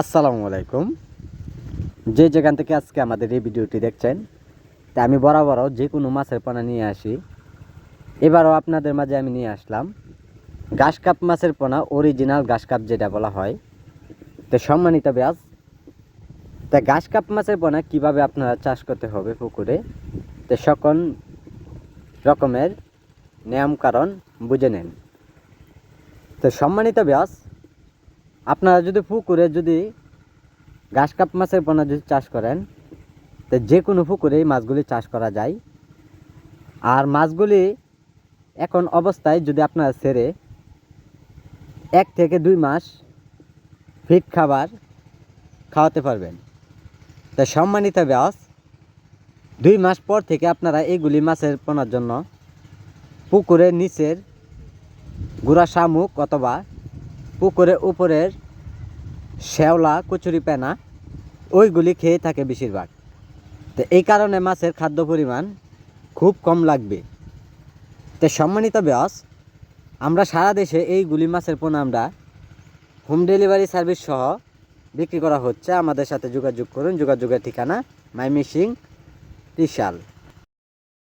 আসসালামু আলাইকুম। যে যেখান থেকে আজকে আমাদের এই ভিডিওটি দেখছেন, তা আমি বরাবরও যে কোনো মাছের পোনা নিয়ে আসি। এবারও আপনাদের মাঝে আমি নিয়ে আসলাম ঘাস কাপ মাছের পোনা অরিজিনাল ঘাস কাপ যেটা বলা হয়। তো সম্মানিত ব্যাস, তা ঘাস কাপ মাছের পোনা কীভাবে আপনারা চাষ করতে হবে পুকুরে? তো সকল রকমের নিয়ম কারণ বুঝে নেন। তো সম্মানিত ব্যাস আপনারা যদি পুকুরে যদি ঘাস কাপ মাছের পোনা যদি চাষ করেন, তো যে কোনো পুকুরেই মাছগুলি চাষ করা যায়। আর মাছগুলি এখন অবস্থায় যদি আপনারা ছেড়ে এক থেকে দুই মাস ফিট খাবার খাওয়াতে পারবেন। তো সম্মানিত ব্যাস, দুই মাস পর থেকে আপনারা এইগুলি মাছের পোনার জন্য পুকুরের নিচের গুড়া শামুক অথবা পুকুরের উপরের শ্যাওলা কচুরি পেনা, ওইগুলি খেয়ে থাকে বেশিরভাগ। তো এই কারণে মাছের খাদ্য পরিমাণ খুব কম লাগবে। তো সম্মানিত ব্যাস আমরা সারা দেশে এই গুলি মাছের পোনা আমরা হোম ডেলিভারি সার্ভিস সহ বিক্রি করা হচ্ছে। আমাদের সাথে যোগাযোগ করুন। যোগাযোগের ঠিকানা মাইমিসিং ত্রিশাল।